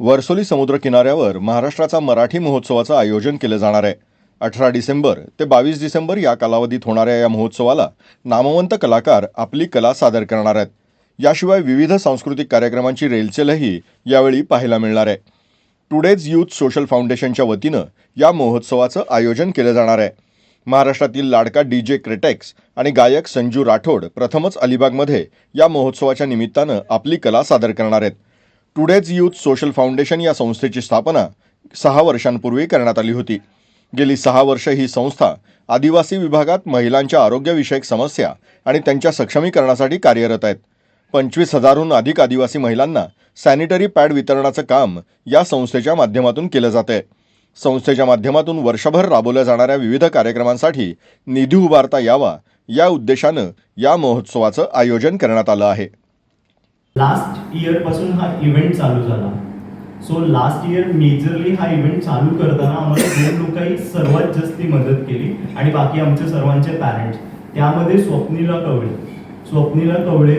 वर्सोली समुद्र किनाऱ्यावर महाराष्ट्राचा मराठी महोत्सवाचं आयोजन केलं जाणार आहे. अठरा डिसेंबर ते बावीस डिसेंबर या कालावधीत होणाऱ्या या महोत्सवाला नामवंत कलाकार आपली कला सादर करणार आहेत. याशिवाय विविध सांस्कृतिक कार्यक्रमांची रेलचेलही यावेळी पाहायला मिळणार आहे. टुडेज यूथ सोशल फाउंडेशनच्या वतीनं या महोत्सवाचं आयोजन केलं जाणार आहे. महाराष्ट्रातील लाडका डी जे क्रेटेक्स आणि गायक संजू राठोड प्रथमच अलिबागमध्ये या महोत्सवाच्या निमित्तानं आपली कला सादर करणार आहेत. टुडेज यूथ सोशल फाउंडेशन या संस्थेची स्थापना सहा वर्षांपूर्वी करण्यात आली होती. गेली सहा वर्ष ही संस्था आदिवासी विभागात महिलांच्या आरोग्यविषयक समस्या आणि त्यांच्या सक्षमीकरणासाठी कार्यरत आहेत. पंचवीस हजारहून अधिक आदिवासी महिलांना सॅनिटरी पॅड वितरणाचं काम या संस्थेच्या माध्यमातून केलं जात आहे संस्थेच्या माध्यमातून वर्षभर राबवल्या जाणाऱ्या विविध कार्यक्रमांसाठी निधी उभारता यावा या उद्देशानं या महोत्सवाचं आयोजन करण्यात आलं आहे. लास्ट इयरपासून हा इव्हेंट चालू झाला. सो लास्ट इयर मेजरली हा इव्हेंट चालू करताना आम्हाला दोन लोकांनी सर्वात जास्ती मदत केली आणि बाकी आमचे सर्वांचे पॅरेंट्स त्यामध्ये Swapnila Kavale. Swapnila Kavale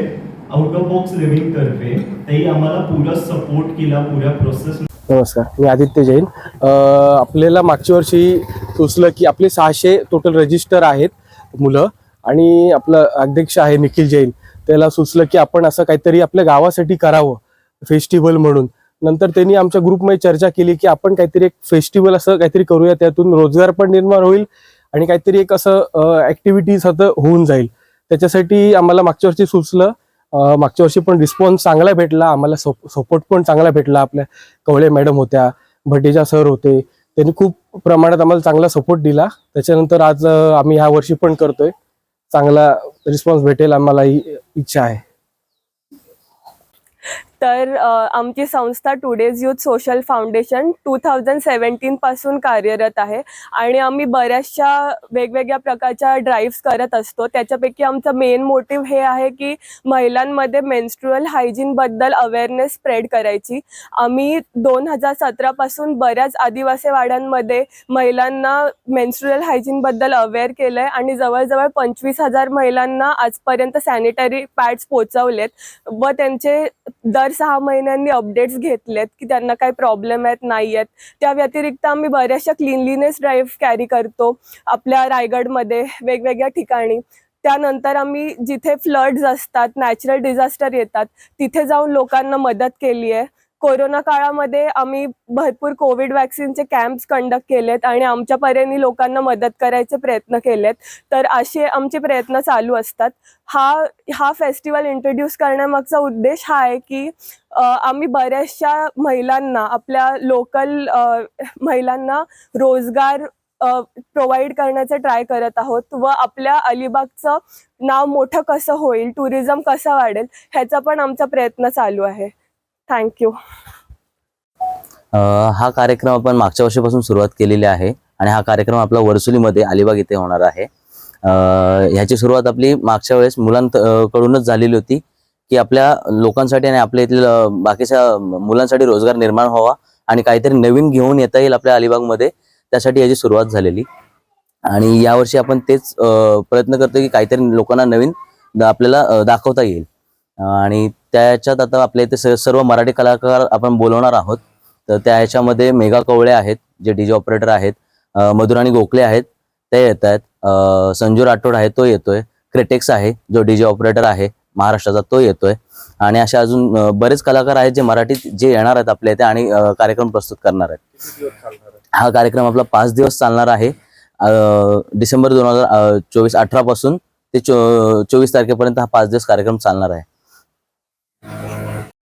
out of box living तर्फे तेही आम्हाला पुरा सपोर्ट केला पुऱ्या प्रोसेस नमस्कार मी आदित्य जैन. आपल्याला मागच्या वर्षी सुचलं की आपले सहाशे टोटल रजिस्टर आहेत मुलं आणि आपलं अध्यक्ष आहे निखिल जैन. त्याला सुचलं की आपण असं काहीतरी आपल्या गावासाठी करावं फेस्टिवल म्हणून. नंतर त्यांनी आमच्या ग्रुपमध्ये चर्चा केली की आपण काहीतरी एक फेस्टिवल असं काहीतरी करूया त्यातून रोजगार पण निर्माण होईल आणि काहीतरी एक असं ॲक्टिव्हिटीज आता होऊन जाईल. त्याच्यासाठी आम्हाला मागच्या वर्षी सुचलं. मागच्या वर्षी पण रिस्पॉन्स चांगला भेटला. आम्हाला सपोर्ट पण चांगला भेटला. आपल्या कवळे मॅडम होत्या भटेजा सर होते. त्यांनी खूप प्रमाणात आम्हाला चांगला सपोर्ट दिला. त्याच्यानंतर आज आम्ही ह्या वर्षी पण करतोय. चांगला रिस्पॉन्स भेटेल आम्हाला ही इच्छा आहे. तर आमची संस्था today's youth social foundation two thousand सेवन्टीनपासून कार्यरत आहे आणि आम्ही बऱ्याचशा वेगवेगळ्या प्रकारच्या ड्राईव्स करत असतो. त्याच्यापैकी आमचं मेन मोटिव्ह हे आहे की महिलांमध्ये मेन्स्ट्रुअल हायजीनबद्दल अवेअरनेस स्प्रेड करायची. आम्ही दोन हजार सतरापासून बऱ्याच आदिवासी वाड्यांमध्ये महिलांना मेन्स्ट्रुअल हायजीनबद्दल अवेअर केलं आहे आणि जवळजवळ पंचवीस हजार महिलांना आजपर्यंत सॅनिटरी पॅड्स पोचवलेत व त्यांचे दर सहा महिन्यांनी अपडेट्स घेतलेत की त्यांना काही प्रॉब्लेम आहेत नाही आहेत त्या व्यतिरिक्त आम्ही बऱ्याचशा क्लिनलीनेस ड्राईव्ह कॅरी करतो आपल्या रायगडमध्ये वेगवेगळ्या ठिकाणी. त्यानंतर आम्ही जिथे फ्लड्स असतात नॅचरल डिझास्टर येतात तिथे जाऊन लोकांना मदत केली आहे कोरोना काळामध्ये आम्ही भरपूर कोविड वॅक्सिनचे कॅम्प्स कंडक्ट केलेत आणि आमच्या परीने लोकांना मदत करायचे प्रयत्न केलेत. तर असे आमचे प्रयत्न चालू असतात. हा हा फेस्टिवल इंट्रोड्यूस करण्यामागचा उद्देश हा आहे की आम्ही बऱ्याचशा महिलांना आपल्या लोकल महिलांना रोजगार प्रोव्हाइड करण्याचं ट्राय करत आहोत व आपल्या अलिबागचं नाव मोठं कसं होईल टुरिझम कसं वाढेल ह्याचा पण आमचा प्रयत्न चालू आहे. थँक्यू हा कार्यक्रम आपण मागच्या वर्षीपासून सुरुवात केलेली आहे आणि हा कार्यक्रम आपला वर्सुलीमध्ये अलिबाग इथे होणार आहे. ह्याची सुरुवात आपली मागच्या वेळेस मुलांकडूनच झालेली होती की आपल्या लोकांसाठी आणि आपल्या इथल्या बाकीच्या मुलांसाठी रोजगार निर्माण व्हावा आणि काहीतरी नवीन घेऊन येता येईल आपल्या अलिबागमध्ये. त्यासाठी याची सुरुवात झालेली. आणि यावर्षी आपण तेच प्रयत्न करतो की काहीतरी लोकांना नवीन आपल्याला दाखवता येईल. आणि त्याच्यात आता आपल्या इथे स- सर्व मराठी कलाकार आपण बोलवणार आहोत. तर त्या ह्याच्यामध्ये मेघा कवळे आहेत जे डीजे ऑपरेटर आहेत मधुराणी गोखले आहेत ते येत आहेत. संजू राठोड आहे तो येतोय. क्रेटेक्स आहे जो डीजे ऑपरेटर आहे महाराष्ट्राचा तो येतोय. आणि असे अजून बरेच कलाकार आहेत जे मराठीत जे येणार आहेत आपल्या इथे आणि कार्यक्रम प्रस्तुत करणार आहेत. हा कार्यक्रम आपला पाच दिवस चालणार आहे. डिसेंबर दोन हजार चोवीस अठरा पासून ते चो चोवीस तारखेपर्यंत हा पाच दिवस कार्यक्रम चालणार आहे.